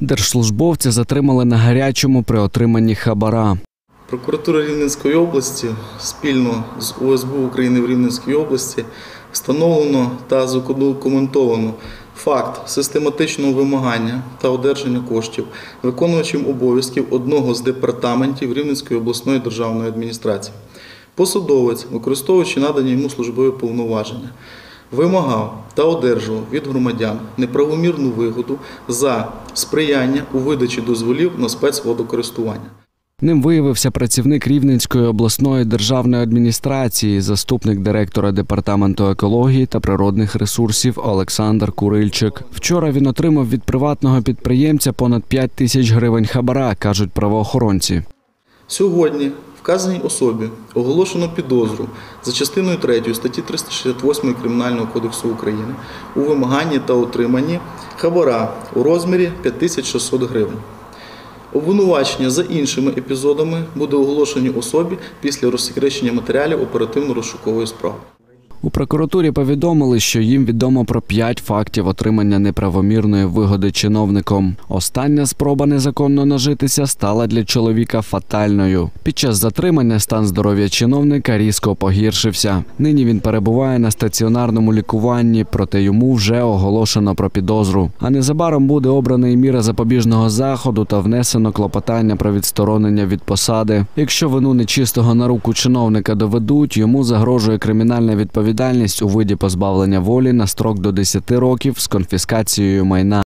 Держслужбовця затримали на гарячому при отриманні хабара. Прокуратура Рівненської області спільно з УСБУ України в Рівненській області встановлено та задокументовано факт систематичного вимагання та одержання коштів виконувачем обов'язків одного з департаментів Рівненської обласної державної адміністрації. Посадовець, використовуючи надані йому службові повноваження, вимагав та одержував від громадян неправомірну вигоду за сприяння у видачі дозволів на спецводокористування. Ним виявився працівник Рівненської обласної державної адміністрації, заступник директора департаменту екології та природних ресурсів Олександр Курильчик. Вчора він отримав від приватного підприємця понад 5 тисяч гривень хабара, кажуть правоохоронці. Сьогодні вказаній особі оголошено підозру за частиною 3 статті 368 Кримінального кодексу України у вимаганні та отриманні хабара у розмірі 5600 гривень. Обвинувачення за іншими епізодами буде оголошені особі після розсекречення матеріалів оперативно-розшукової справи. У прокуратурі повідомили, що їм відомо про п'ять фактів отримання неправомірної вигоди чиновником. Остання спроба незаконно нажитися стала для чоловіка фатальною. Під час затримання стан здоров'я чиновника різко погіршився. Нині він перебуває на стаціонарному лікуванні, проте йому вже оголошено про підозру. А незабаром буде обраний міра запобіжного заходу та внесено клопотання про відсторонення від посади. Якщо вину нечистого на руку чиновника доведуть, йому загрожує кримінальна відповідальність у виді позбавлення волі на строк до 10 років з конфіскацією майна.